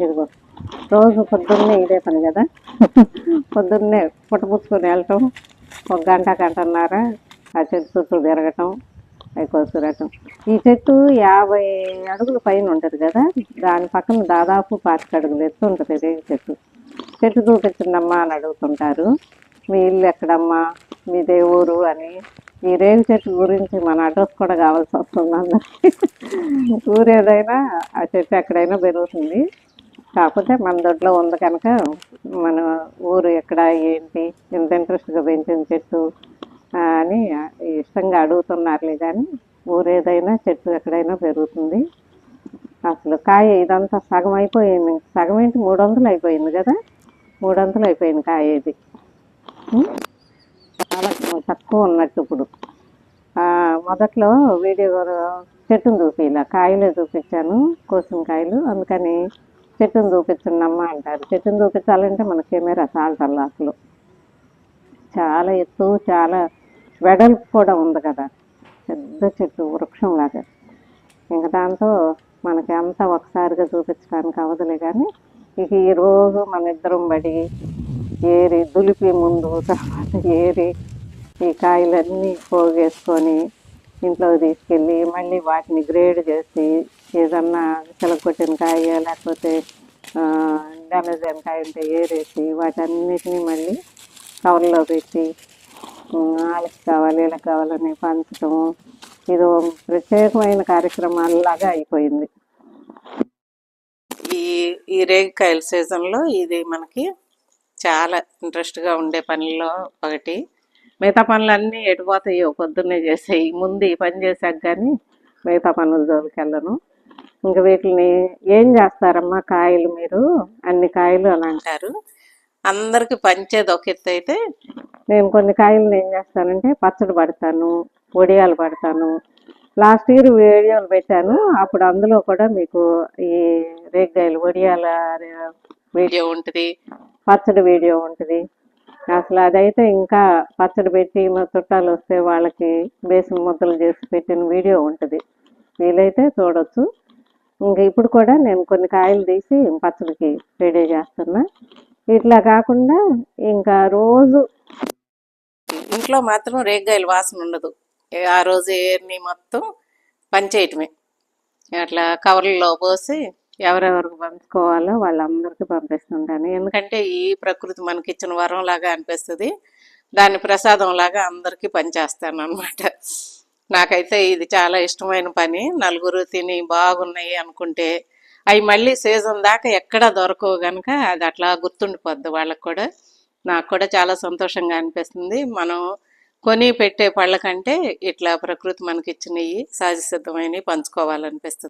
ఇదిగో. రోజు పొద్దున్నే ఇదే పని కదా? పొద్దున్నే పుట్టపుచ్చుకొని వెళ్ళటం ఒక గంట గంటన్నర ఆ చెట్టు చుట్టూ తిరగటం అవి కోసుకురటం ఈ చెట్టు యాభై అడుగుల పైన ఉంటుంది కదా? దాని పక్కన దాదాపు పాతిక అడుగులు ఎత్తు ఉంటుంది రేగు చెట్టు. చెట్టు చూపించిందమ్మా అని అడుగుతుంటారు. మీ ఇల్లు ఎక్కడమ్మా? మీదే ఊరు అని. ఈ రేగు చెట్టు గురించి మన అడ్రస్ కూడా కావాల్సి వస్తుంది అందరికి. ఊరు ఏదైనా ఆ చెట్టు ఎక్కడైనా పెరుగుతుంది. కాకపోతే మన దొడ్లో ఉంది కనుక మన ఊరు ఎక్కడ ఏంటి ఇంత ఇంట్రెస్ట్గా పెంచిన చెట్టు అని ఇష్టంగా అడుగుతున్నారులే కానీ ఊరు ఏదైనా చెట్టు ఎక్కడైనా పెరుగుతుంది. అసలు కాయ ఇదంతా సగం అయిపోయింది. సగం ఏంటి? మూడు వందలు అయిపోయింది కదా? మూడు వందలు అయిపోయింది కాయ ఇది. చాలా తక్కువ ఉన్నట్టు ఇప్పుడు. మొదట్లో వీడియో చెట్టును చూపిలా కాయలే చూపించాను కోసిన కాయలు. అందుకని చెట్టును చూపించండమ్మా అమ్మ అంటారు. చెట్టును చూపించాలంటే మన కెమెరా చాలటల్లా అసలు. చాలా ఎత్తు చాలా వెడల్పు కూడా ఉంది కదా. పెద్ద చెట్టు వృక్షం లాగా. ఇంకా దాంతో మనకి అంతా ఒకసారిగా చూపించడానికి అవదులే కానీ ఇక ఈ రోజు మన ఇద్దరం బడి ఏరి దులిపి ముందు తర్వాత ఏరి ఈ కాయలన్నీ పోగేసుకొని ఇంట్లో తీసుకెళ్ళి మళ్ళీ వాటిని గ్రేడ్ చేసి ఏదన్నా చిలకొట్టిన కాయ లేకపోతే డ్యామేజ్ అయిన కాయ ఉంటే ఏరేసి వాటన్నిటిని మళ్ళీ కవర్లో పెట్టి వాళ్ళకి కావాలి వీళ్ళకి కావాలని పంచటము ఇది ప్రత్యేకమైన కార్యక్రమాలలాగా అయిపోయింది. ఈ ఈ రేగికాయల సీజన్లో ఇది మనకి చాలా ఇంట్రెస్ట్గా ఉండే పనుల్లో ఒకటి. మిగతా పనులన్నీ ఎటుపోతాయో పొద్దున్నే చేసాయి ముందు ఈ పని చేశాక కానీ మిగతా పనుల జోలికి వెళ్ళను ఇంకా వీటిని ఏం చేస్తారమ్మా కాయలు మీరు? అన్ని కాయలు అని అంటారు. అందరికి పంచేది ఒక ఎత్తు అయితే నేను కొన్ని కాయలను ఏం చేస్తానంటే పచ్చడి పడతాను వడియాలు పడతాను. లాస్ట్ ఇయర్ వీడియోలు పెట్టాను. అప్పుడు అందులో కూడా మీకు ఈ రేగ్గాయలు వడియాల వీడియో ఉంటుంది పచ్చడి వీడియో ఉంటుంది. అసలు అదైతే ఇంకా పచ్చడి పెట్టి మా చుట్టాలు వస్తే వాళ్ళకి బేసిన్ ముద్దలు చేసి పెట్టిన వీడియో ఉంటుంది. వీలైతే చూడొచ్చు. ఇంకా ఇప్పుడు కూడా నేను కొన్ని కాయలు తీసి పచ్చడికి రెడీ చేస్తున్నా. ఇట్లా కాకుండా ఇంకా రోజు ఇంట్లో మాత్రం రేగ్గాయలు వాసన ఉండదు. ఆ రోజు ఏర్ని మొత్తం పంచేయటమే అట్లా కవర్లలో పోసి ఎవరెవరికి పంచుకోవాలో వాళ్ళందరికీ పంపిస్తుంటాను. ఎందుకంటే ఈ ప్రకృతి మనకి ఇచ్చిన వరం లాగా అనిపిస్తుంది. దాన్ని ప్రసాదం లాగా అందరికీ పనిచేస్తాను అనమాట నాకైతే ఇది చాలా ఇష్టమైన పని. నలుగురు తిని బాగున్నాయి అనుకుంటే అవి మళ్ళీ సీజన్ దాకా ఎక్కడా దొరకవు కనుక అది అట్లా గుర్తుండిపోద్ది వాళ్ళకి కూడా. నాకు కూడా చాలా సంతోషంగా అనిపిస్తుంది. మనం కొని పెట్టే పళ్ళ కంటే ఇట్లా ప్రకృతి మనకి ఇచ్చినవి సహజ సిద్ధమైనవి పంచుకోవాలనిపిస్తుంది.